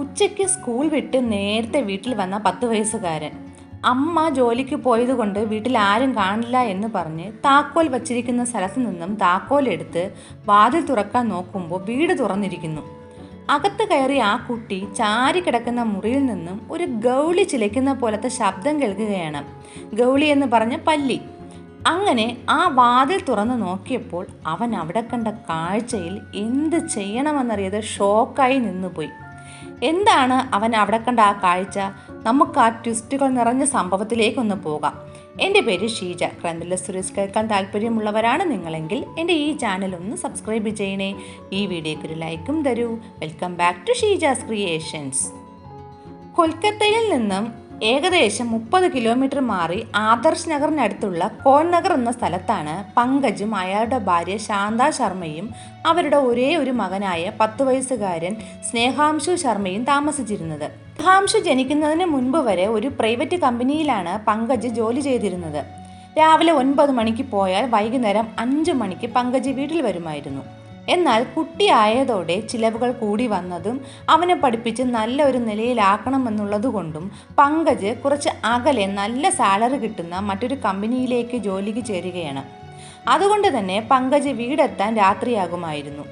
ഉച്ചയ്ക്ക് സ്കൂൾ വിട്ട് നേരത്തെ വീട്ടിൽ വന്ന പത്ത് വയസ്സുകാരൻ. അമ്മ ജോലിക്ക് പോയതുകൊണ്ട് വീട്ടിൽ ആരും കാണില്ല എന്ന് പറഞ്ഞ് താക്കോൽ വച്ചിരിക്കുന്ന സ്ഥലത്ത് നിന്നും താക്കോൽ എടുത്ത് വാതിൽ തുറക്കാൻ നോക്കുമ്പോൾ വീട് തുറന്നിരിക്കുന്നു. അകത്ത് കയറി ആ കുട്ടി ചാരി കിടക്കുന്ന മുറിയിൽ നിന്നും ഒരു ഗൗളി ചിലയ്ക്കുന്ന പോലത്തെ ശബ്ദം കേൾക്കുകയാണ്. ഗൗളി എന്ന് പറഞ്ഞ പല്ലി. അങ്ങനെ ആ വാതിൽ തുറന്നു നോക്കിയപ്പോൾ അവൻ അവിടെ കണ്ട കാഴ്ചയിൽ എന്ത് ചെയ്യണമെന്നറിയത് ഷോക്കായി നിന്നുപോയി. എന്താണ് അവൻ അവിടെ കണ്ട ആ കാഴ്ച? നമുക്ക് ആ ട്വിസ്റ്റുകൾ നിറഞ്ഞ സംഭവത്തിലേക്കൊന്ന് പോകാം. എന്റെ പേര് ഷീജ. ക്രന്തിലെ സുരേഷ് കേൾക്കാൻ താല്പര്യമുള്ളവരാണ് നിങ്ങളെങ്കിൽ എന്റെ ഈ ചാനൽ ഒന്ന് സബ്സ്ക്രൈബ് ചെയ്യണേ. ഈ വീഡിയോയ്ക്ക് ഒരു ലൈക്കും തരൂ. Welcome back to Sheeja's creations കൊൽക്കത്തയിൽ നിന്നും ഏകദേശം മുപ്പത് കിലോമീറ്റർ മാറി ആദർശ് നഗറിനടുത്തുള്ള കോൺ നഗർ എന്ന സ്ഥലത്താണ് പങ്കജും അയാളുടെ ഭാര്യ ശാന്ത ശർമ്മയും അവരുടെ ഒരേ ഒരു മകനായ പത്ത് വയസ്സുകാരൻ സ്നേഹാംശു ശർമ്മയും താമസിച്ചിരുന്നത്. സ്നേഹാംശു ജനിക്കുന്നതിന് മുൻപ് വരെ ഒരു പ്രൈവറ്റ് കമ്പനിയിലാണ് പങ്കജ് ജോലി ചെയ്തിരുന്നത്. രാവിലെ ഒൻപത് മണിക്ക് പോയാൽ വൈകുന്നേരം അഞ്ച് മണിക്ക് പങ്കജ് വീട്ടിൽ വരുമായിരുന്നു. എന്നാൽ കുട്ടിയായതോടെ ചിലവുകൾ കൂടി വന്നതും അവനെ പഠിപ്പിച്ച് നല്ല ഒരു നിലയിലാക്കണമെന്നുള്ളതുകൊണ്ടും പങ്കജ് കുറച്ച് അകലെ നല്ല സാലറി കിട്ടുന്ന മറ്റൊരു കമ്പനിയിലേക്ക് ജോലിക്ക് ചേരുകയാണ്. അതുകൊണ്ട് തന്നെ പങ്കജ് വീടെത്താൻ രാത്രിയാകുമായിരുന്നു.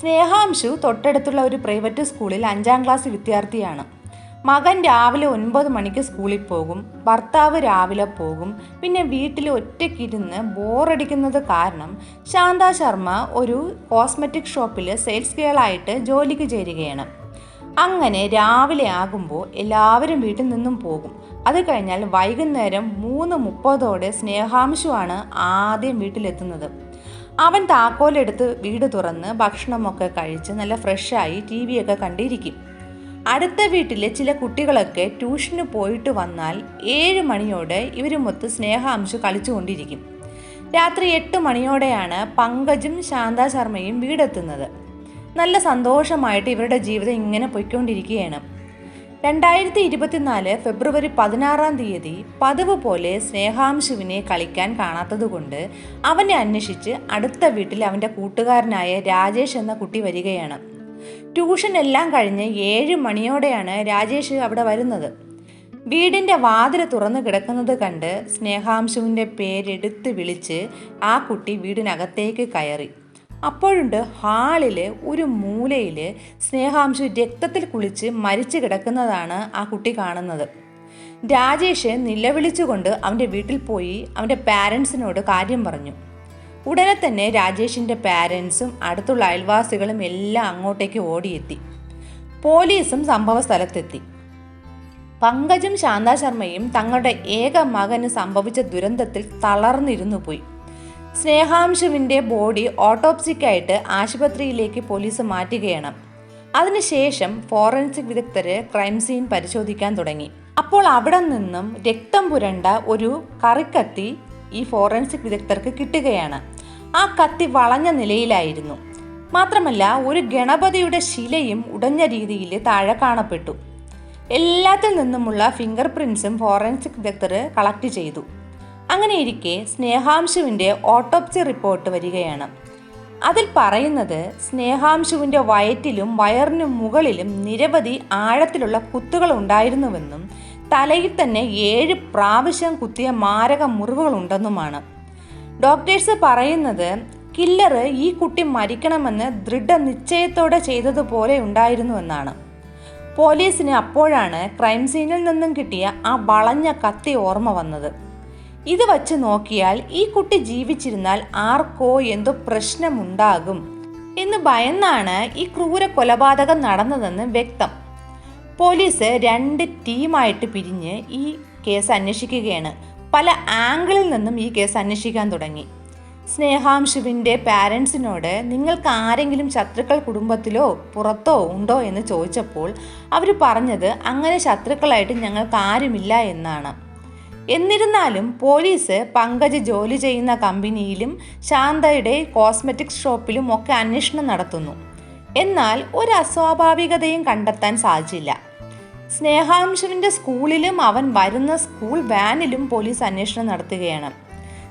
സ്നേഹാംശു തൊട്ടടുത്തുള്ള ഒരു പ്രൈവറ്റ് സ്കൂളിൽ അഞ്ചാം ക്ലാസ് വിദ്യാർത്ഥിയാണ്. മകൻ രാവിലെ ഒൻപത് മണിക്ക് സ്കൂളിൽ പോകും ഭർത്താവ് രാവിലെ പോകും പിന്നെ വീട്ടിൽ ഒറ്റയ്ക്കിരുന്ന് ബോറടിക്കുന്നത് കാരണം ശാന്ത ശർമ്മ ഒരു കോസ്മെറ്റിക് ഷോപ്പിൽ സെയിൽസ് ഗേളായിട്ട് ജോലിക്ക് ചേരുകയാണ്. അങ്ങനെ രാവിലെ ആകുമ്പോൾ എല്ലാവരും വീട്ടിൽ നിന്നും പോകും. അത് കഴിഞ്ഞാൽ വൈകുന്നേരം മൂന്ന് മുപ്പതോടെ സ്നേഹാംശുവാണ് ആദ്യം വീട്ടിലെത്തുന്നത്. അവൻ താക്കോലെടുത്ത് വീട് തുറന്ന് ഭക്ഷണമൊക്കെ കഴിച്ച് നല്ല ഫ്രഷായി ടി വിയൊക്കെ കണ്ടിരിക്കും. അടുത്ത വീട്ടിലെ ചില കുട്ടികളൊക്കെ ട്യൂഷന് പോയിട്ട് വന്നാൽ ഏഴ് മണിയോടെ ഇവരുമൊത്ത് സ്നേഹാംശു കളിച്ചുകൊണ്ടിരിക്കും. രാത്രി എട്ട് മണിയോടെയാണ് പങ്കജും ശാന്ത ശർമ്മയും വീടെത്തുന്നത്. നല്ല സന്തോഷമായിട്ട് ഇവരുടെ ജീവിതം ഇങ്ങനെ പൊയ്ക്കൊണ്ടിരിക്കുകയാണ്. രണ്ടായിരത്തി ഇരുപത്തിനാല് ഫെബ്രുവരി പതിനാറാം തീയതി പതിവ് പോലെ സ്നേഹാംശുവിനെ കളിക്കാൻ കാണാത്തതുകൊണ്ട് അവനെ അന്വേഷിച്ച് അടുത്ത വീട്ടിൽ അവന്റെ കൂട്ടുകാരനായ രാജേഷ് എന്ന കുട്ടി വരികയാണ്. ട്യൂഷൻ എല്ലാം കഴിഞ്ഞ് ഏഴ് മണിയോടെയാണ് രാജേഷ് അവിടെ വരുന്നത്. വീടിന്റെ വാതിൽ തുറന്നു കിടക്കുന്നത് കണ്ട് സ്നേഹാംശുവിന്റെ പേരെടുത്ത് വിളിച്ച് ആ കുട്ടി വീടിനകത്തേക്ക് കയറി. അപ്പോഴുണ്ട് ഹാളിൽ ഒരു മൂലയിൽ സ്നേഹാംശു രക്തത്തിൽ കുളിച്ച് മരിച്ചു കിടക്കുന്നതാണ് ആ കുട്ടി കാണുന്നത്. രാജേഷ് നിലവിളിച്ചുകൊണ്ട് അവന്റെ വീട്ടിൽ പോയി അവന്റെ പാരൻസിനോട് കാര്യം പറഞ്ഞു. ഉടനെ തന്നെ രാജേഷിന്റെ പാരൻസും അടുത്തുള്ള അയൽവാസികളും എല്ലാം അങ്ങോട്ടേക്ക് ഓടിയെത്തി. പോലീസും സംഭവ സ്ഥലത്തെത്തി പങ്കജും ശാന്ത ശർമ്മയും തങ്ങളുടെ ഏക മകന് സംഭവിച്ച ദുരന്തത്തിൽ തളർന്നിരുന്നു പോയി. സ്നേഹാംശുവിന്റെ ബോഡി ഓട്ടോപ്സിക്കായിട്ട് ആശുപത്രിയിലേക്ക് പോലീസ് മാറ്റുകയാണ്. അതിനുശേഷം ഫോറൻസിക് വിദഗ്ധര് ക്രൈം സീൻ പരിശോധിക്കാൻ തുടങ്ങി. അപ്പോൾ അവിടെ നിന്നും രക്തം പുരണ്ട ഒരു കറിക്കത്തി ഈ ഫോറൻസിക് വിദഗ്ധർക്ക് കിട്ടുകയാണ്. ആ കത്തി വളഞ്ഞ നിലയിലായിരുന്നു. മാത്രമല്ല ഒരു ഗണപതിയുടെ ശിലയും ഉടഞ്ഞ രീതിയിൽ താഴെ കാണപ്പെട്ടു. എല്ലാത്തിൽ നിന്നുമുള്ള ഫിംഗർ പ്രിൻസും ഫോറൻസിക് വിദഗ്ധർ കളക്ട് ചെയ്തു. അങ്ങനെയിരിക്കെ സ്നേഹാംശുവിന്റെ ഓട്ടോപ്സി റിപ്പോർട്ട് വരികയാണ്. അതിൽ പറയുന്നത് സ്നേഹാംശുവിന്റെ വയറ്റിലും വയറിനും മുകളിലും നിരവധി ആഴത്തിലുള്ള കുത്തുകൾ ഉണ്ടായിരുന്നുവെന്നും തലയിൽ തന്നെ ഏഴ് പ്രാവശ്യം കുത്തിയ മാരക മുറിവുകളുണ്ടെന്നുമാണ്. ഡോക്ടേഴ്സ് പറയുന്നത് കില്ലർ ഈ കുട്ടി മരിക്കണമെന്ന് ദൃഢനിശ്ചയത്തോടെ ചെയ്തതുപോലെ ഉണ്ടായിരുന്നുവെന്നാണ് പോലീസിന് അപ്പോഴാണ് ക്രൈം സീനിൽ നിന്നും കിട്ടിയ ആ വളഞ്ഞ കത്തി ഓർമ്മ വന്നത്. ഇത് വച്ച് നോക്കിയാൽ ഈ കുട്ടി ജീവിച്ചിരുന്നാൽ ആർക്കോ എന്തോ പ്രശ്നമുണ്ടാകും എന്ന് ഭയന്നാണ് ഈ ക്രൂര കൊലപാതകം നടന്നതെന്ന് വ്യക്തം. പോലീസ് രണ്ട് ടീമായിട്ട് പിരിഞ്ഞ് ഈ കേസ് അന്വേഷിക്കുകയാണ്. പല ആംഗിളിൽ നിന്നും ഈ കേസ് അന്വേഷിക്കാൻ തുടങ്ങി. സ്നേഹാംശുവിന്റെ പാരൻസിനോട് നിങ്ങൾക്ക് ആരെങ്കിലും ശത്രുക്കൾ കുടുംബത്തിലോ പുറത്തോ ഉണ്ടോ? എന്ന് ചോദിച്ചപ്പോൾ അവർ പറഞ്ഞത് അങ്ങനെ ശത്രുക്കളായിട്ട് ഞങ്ങൾക്ക് ആരുമില്ല എന്നാണ്. എന്നിരുന്നാലും പോലീസ് പങ്കജ് ജോലി ചെയ്യുന്ന കമ്പനിയിലും ശാന്തയുടെ കോസ്മെറ്റിക്സ് ഷോപ്പിലും ഒക്കെ അന്വേഷണം നടത്തുന്നു. എന്നാൽ ഒരു അസ്വാഭാവികതയും കണ്ടെത്താൻ സാധിച്ചില്ല. സ്നേഹാംശുവിന്റെ സ്കൂളിലും അവൻ വരുന്ന സ്കൂൾ വാനിലും പോലീസ് അന്വേഷണം നടത്തുകയാണ്.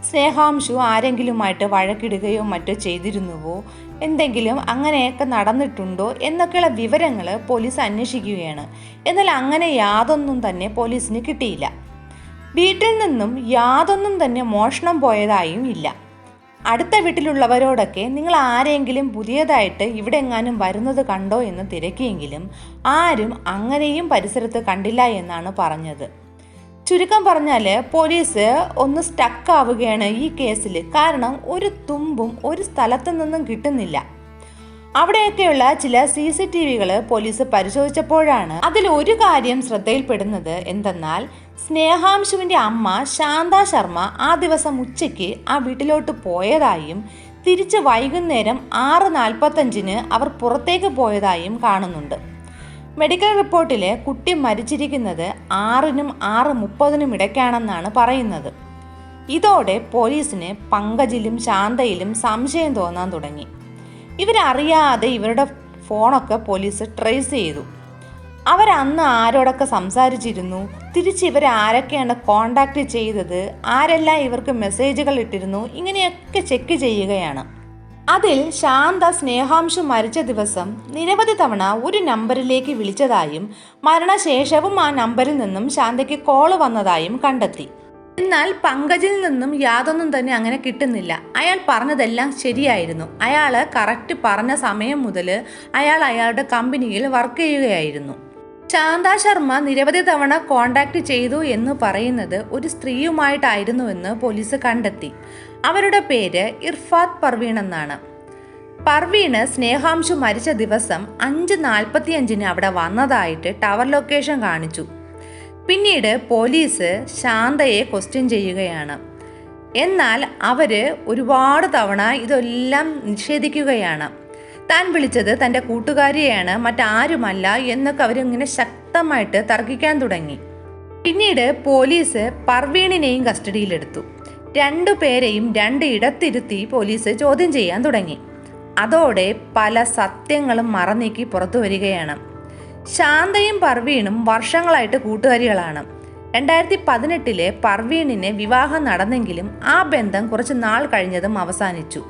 സ്നേഹാംശു ആരെങ്കിലുമായിട്ട് വഴക്കിടുകയോ മറ്റോ ചെയ്തിരുന്നുവോ? എന്തെങ്കിലും അങ്ങനെയൊക്കെ നടന്നിട്ടുണ്ടോ? എന്നൊക്കെയുള്ള വിവരങ്ങൾ പോലീസ് അന്വേഷിക്കുകയാണ്. എന്നാൽ അങ്ങനെ യാതൊന്നും തന്നെ പോലീസിന് കിട്ടിയില്ല. വീട്ടിൽ നിന്നും യാതൊന്നും തന്നെ മോഷണം പോയതായും ഇല്ല. അടുത്ത വീട്ടിലുള്ളവരോടൊക്കെ നിങ്ങൾ ആരെങ്കിലും പുതിയതായിട്ട് ഇവിടെ എങ്ങാനും വരുന്നത് കണ്ടോ എന്ന് തിരക്കിയെങ്കിലും ആരും അങ്ങനെയും പരിസരത്ത് കണ്ടില്ല എന്നാണ് പറഞ്ഞത്. ചുരുക്കം പറഞ്ഞാൽ പോലീസ് ഒന്ന് സ്റ്റക്ക് ആവുകയാണ് ഈ കേസിൽ കാരണം ഒരു തുമ്പും ഒരു സ്ഥലത്തു നിന്നും കിട്ടുന്നില്ല. അവിടെയൊക്കെയുള്ള ചില സി സി ടി വികൾ പോലീസ് പരിശോധിച്ചപ്പോഴാണ് അതിൽ ഒരു കാര്യം ശ്രദ്ധയിൽപ്പെടുന്നത് എന്തെന്നാൽ സ്നേഹാംശുവിന്റെ അമ്മ ശാന്ത ശർമ്മ ആ ദിവസം ഉച്ചയ്ക്ക് ആ വീട്ടിലോട്ട് പോയതായും തിരിച്ച് വൈകുന്നേരം ആറ് നാൽപ്പത്തഞ്ചിന് അവർ പുറത്തേക്ക് പോയതായും കാണുന്നുണ്ട്. മെഡിക്കൽ റിപ്പോർട്ടിൽ കുട്ടി മരിച്ചിരിക്കുന്നത് ആറിനും ആറ് മുപ്പതിനും ഇടയ്ക്കാണെന്നാണ് പറയുന്നത്. ഇതോടെ പോലീസിന് പങ്കജിലും ശാന്തയിലും സംശയം തോന്നാൻ തുടങ്ങി. ഇവരറിയാതെ ഇവരുടെ ഫോണൊക്കെ പോലീസ് ട്രേസ് ചെയ്തു. അവരന്ന് ആരോടൊക്കെ സംസാരിച്ചിരുന്നു? തിരിച്ച് ഇവർ ആരൊക്കെയാണ് കോണ്ടാക്ട് ചെയ്തത്? ആരെല്ലാം ഇവർക്ക് മെസ്സേജുകൾ ഇട്ടിരുന്നു? ഇങ്ങനെയൊക്കെ ചെക്ക് ചെയ്യുകയാണ്. അതിൽ ശാന്ത സ്നേഹാംശു മരിച്ച ദിവസം നിരവധി തവണ ഒരു നമ്പറിലേക്ക് വിളിച്ചതായും മരണശേഷവും ആ നമ്പറിൽ നിന്നും ശാന്തയ്ക്ക് കോൾ വന്നതായും കണ്ടെത്തി. എന്നാൽ പങ്കജിൽ നിന്നും യാതൊന്നും തന്നെ അങ്ങനെ കിട്ടുന്നില്ല. അയാൾ പറഞ്ഞതെല്ലാം ശരിയായിരുന്നു. അയാൾ കറക്റ്റ് പറഞ്ഞ സമയം മുതൽ അയാൾ അയാളുടെ കമ്പനിയിൽ വർക്ക് ചെയ്യുകയായിരുന്നു. ശാന്ത ശർമ്മ നിരവധി തവണ കോണ്ടാക്ട് ചെയ്തു എന്ന് പറയുന്നത് ഒരു സ്ത്രീയുമായിട്ടായിരുന്നുവെന്ന് പോലീസ് കണ്ടെത്തി. അവരുടെ പേര് ഇർഫാത് പർവീൺ എന്നാണ്. പർവീണ് സ്നേഹാംശു മരിച്ച ദിവസം അഞ്ച് നാൽപ്പത്തിയഞ്ചിന് അവിടെ വന്നതായിട്ട് ടവർ ലൊക്കേഷൻ കാണിച്ചു. പിന്നീട് പോലീസ് ശാന്തയെ ക്വസ്റ്റ്യൻ ചെയ്യുകയാണ്. എന്നാൽ അവർ ഒരുപാട് തവണ ഇതെല്ലാം നിഷേധിക്കുകയാണ്. താൻ വിളിച്ചത് തന്റെ കൂട്ടുകാരിയാണ് മറ്റാരുമല്ല എന്നൊക്കെ അവരിങ്ങനെ ശക്തമായിട്ട് തർക്കിക്കാൻ തുടങ്ങി. പിന്നീട് പോലീസ് പർവീണിനെയും കസ്റ്റഡിയിലെടുത്തു. രണ്ടു പേരെയും രണ്ട് ഇടത്തിരുത്തി പോലീസ് ചോദ്യം ചെയ്യാൻ തുടങ്ങി. അതോടെ പല സത്യങ്ങളും മറന്നീക്കി പുറത്തു വരികയാണ്. ശാന്തയും പർവീണും വർഷങ്ങളായിട്ട് കൂട്ടുകാരികളാണ്. രണ്ടായിരത്തി പതിനെട്ടിലെ പർവീണിന് വിവാഹം നടന്നെങ്കിലും ആ ബന്ധം കുറച്ച് നാൾ കഴിഞ്ഞതും അവസാനിച്ചു.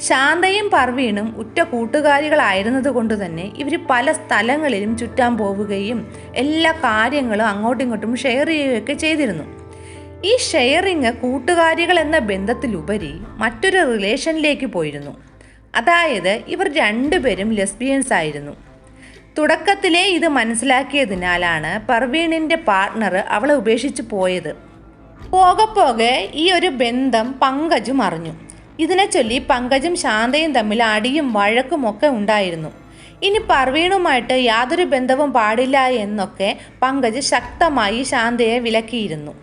ശാന്തയും പർവീണും ഉറ്റ കൂട്ടുകാരികളായിരുന്നത് കൊണ്ട് തന്നെ ഇവർ പല സ്ഥലങ്ങളിലും ചുറ്റാൻ പോവുകയും എല്ലാ കാര്യങ്ങളും അങ്ങോട്ടും ഇങ്ങോട്ടും ഷെയർ ചെയ്യുകയൊക്കെ ചെയ്തിരുന്നു. ഈ ഷെയറിങ് കൂട്ടുകാരികൾ എന്ന ബന്ധത്തിലുപരി മറ്റൊരു റിലേഷനിലേക്ക് പോയിരുന്നു. അതായത് ഇവർ രണ്ടുപേരും ലെസ്ബിയൻസ് ആയിരുന്നു. തുടക്കത്തിലെ ഇത് മനസ്സിലാക്കിയതിനാലാണ് പർവീണിന്റെ പാർട്ണർ അവളെ ഉപേക്ഷിച്ച് പോയത്. പോകെ പോകെ ഈ ഒരു ബന്ധം പങ്കജും അറിഞ്ഞു. ഇതിനെ ചൊല്ലി പങ്കജും ശാന്തയും തമ്മിൽ അടിയും വഴക്കും ഒക്കെ ഉണ്ടായിരുന്നു. ഇനി പർവീണുമായിട്ട് യാതൊരു ബന്ധവും പാടില്ല എന്നൊക്കെ പങ്കജ് ശക്തമായി ശാന്തയെ വിലക്കിയിരുന്നു.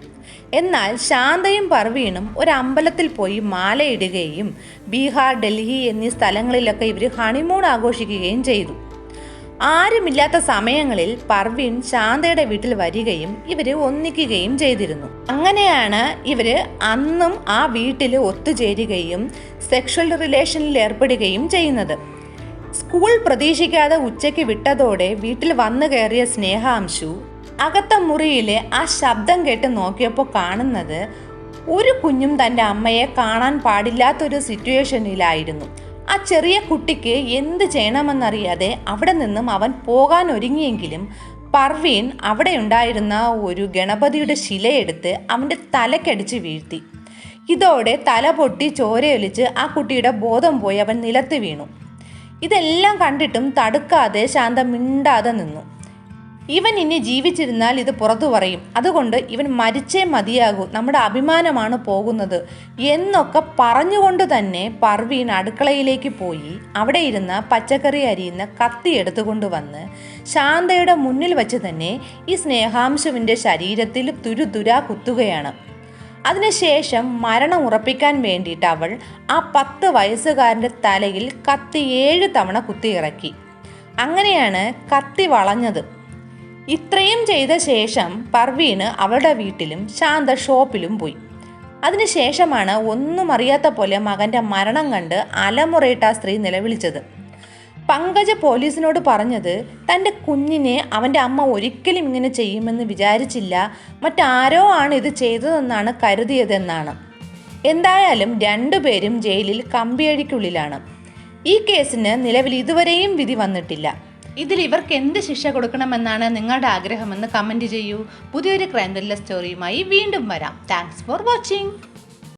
എന്നാൽ ശാന്തയും പർവീണും ഒരു അമ്പലത്തിൽ പോയി മാലയിടുകയും ബീഹാർ ഡൽഹി എന്നീ സ്ഥലങ്ങളിലൊക്കെ ഇവർ ഹണിമൂൺ ആഘോഷിക്കുകയും ചെയ്തു. ആരുമില്ലാത്ത സമയങ്ങളിൽ പർവീൺ ശാന്തയുടെ വീട്ടിൽ വരികയും ഇവർ ഒന്നിക്കുകയും ചെയ്തിരുന്നു. അങ്ങനെയാണ് ഇവർ അന്നും ആ വീട്ടിൽ ഒത്തുചേരുകയും സെക്ഷൽ റിലേഷനിൽ ഏർപ്പെടുകയും ചെയ്യുന്നത്. സ്കൂൾ പ്രതീക്ഷിക്കാതെ ഉച്ചയ്ക്ക് വിട്ടതോടെ വീട്ടിൽ വന്നു കയറിയ സ്നേഹാംശു അകത്ത മുറിയിലെ ആ ശബ്ദം കേട്ട് നോക്കിയപ്പോൾ കാണുന്നത് ഒരു കുഞ്ഞും തന്റെ അമ്മയെ കാണാൻ പാടില്ലാത്തൊരു സിറ്റുവേഷനിലായിരുന്നു ആ ചെറിയ കുട്ടിക്ക് എന്ത് ചെയ്യണമെന്നറിയാതെ അവിടെ നിന്നും അവൻ പോകാൻ ഒരുങ്ങിയെങ്കിലും പർവീൻ അവിടെ ഉണ്ടായിരുന്ന ഒരു ഗണപതിയുടെ ശിലയെടുത്ത് അവന്റെ തലക്കടിച്ച് വീഴ്ത്തി. ഇതോടെ തല പൊട്ടി ചോരയൊലിച്ച് ആ കുട്ടിയുടെ ബോധം പോയി അവൻ നിലത്ത് വീണു. ഇതെല്ലാം കണ്ടിട്ടും തടുക്കാതെ ശാന്ത മിണ്ടാതെ നിന്നു. ഇവൻ ഇനി ജീവിച്ചിരുന്നാൽ ഇത് പുറത്തു പറയും. അതുകൊണ്ട് ഇവൻ മരിച്ചേ മതിയാകൂ. നമ്മുടെ അഭിമാനമാണ് പോകുന്നത്. എന്നൊക്കെ പറഞ്ഞുകൊണ്ട് തന്നെ പർവീൻ അടുക്കളയിലേക്ക് പോയി. അവിടെ ഇരുന്ന പച്ചക്കറി അരിയുന്ന കത്തി എടുത്തുകൊണ്ട് വന്ന് ശാന്തയുടെ മുന്നിൽ വെച്ച് തന്നെ ഈ സ്നേഹാംശുവിന്റെ ശരീരത്തിൽ തുരുതുരാ കുത്തുകയാണ്. അതിനുശേഷം മരണം ഉറപ്പിക്കാൻ വേണ്ടിയിട്ട് അവൾ ആ പത്ത് വയസ്സുകാരന്റെ തലയിൽ കത്തി ഏഴ് തവണ കുത്തിയിറക്കി അങ്ങനെയാണ് കത്തി വളഞ്ഞത്. ഇത്രയും ചെയ്ത ശേഷം പർവീന് അവളുടെ വീട്ടിലും ശാന്ത ഷോപ്പിലും പോയി. അതിനുശേഷമാണ് ഒന്നും അറിയാത്ത പോലെ മകന്റെ മരണം കണ്ട് അലമുറയിട്ട് ആ സ്ത്രീ നിലവിളിച്ചത്. പങ്കജ പോലീസിനോട് പറഞ്ഞത് തന്റെ കുഞ്ഞിനെ അവന്റെ അമ്മ ഒരിക്കലും ഇങ്ങനെ ചെയ്യുമെന്ന് വിചാരിച്ചില്ല. മറ്റാരോ ആണ് ഇത് ചെയ്തതെന്നാണ് കരുതിയതെന്നാണ്. എന്തായാലും രണ്ടുപേരും ജയിലിൽ കമ്പിയഴിക്കുള്ളിലാണ്. ഈ കേസിന് നിലവിൽ ഇതുവരെയും വിധി വന്നിട്ടില്ല. ഇതിൽ ഇവർക്ക് എന്ത് ശിക്ഷ കൊടുക്കണമെന്നാണ് നിങ്ങളുടെ ആഗ്രഹമെന്ന് കമന്റ് ചെയ്യൂ. പുതിയൊരു ക്രൈം ത്രില്ലർ സ്റ്റോറിയുമായി വീണ്ടും വരാം. Thanks for watching